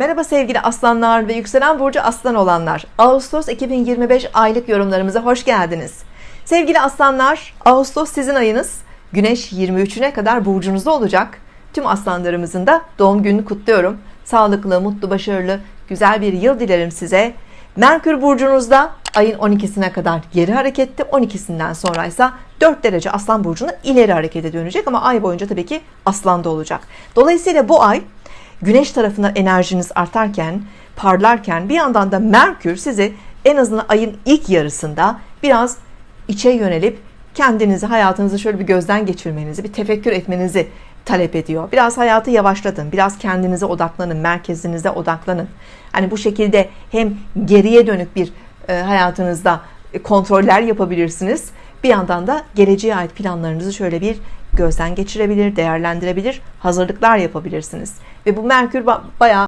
Merhaba sevgili aslanlar ve yükselen burcu aslan olanlar. Ağustos 2025 aylık yorumlarımıza hoş geldiniz. Sevgili aslanlar, Ağustos sizin ayınız. Güneş 23'üne kadar burcunuzda olacak. Tüm aslanlarımızın da doğum gününü kutluyorum. Sağlıklı, mutlu, başarılı, güzel bir yıl dilerim size. Merkür burcunuzda ayın 12'sine kadar geri harekette, 12'sinden sonra ise 4 derece aslan burcuna ileri harekete dönecek ama ay boyunca tabii ki aslanda olacak. Dolayısıyla bu ay güneş tarafından enerjiniz artarken, parlarken bir yandan da Merkür sizi en azından ayın ilk yarısında biraz içe yönelip kendinizi, hayatınızı şöyle bir gözden geçirmenizi, bir tefekkür etmenizi talep ediyor. Biraz hayatı yavaşlatın, biraz kendinize odaklanın, merkezinize odaklanın. Hani bu şekilde hem geriye dönük bir e, hayatınızda kontroller yapabilirsiniz. Bir yandan da geleceğe ait planlarınızı şöyle bir gözden geçirebilir, değerlendirebilir, hazırlıklar yapabilirsiniz. Ve bu Merkür ba- bayağı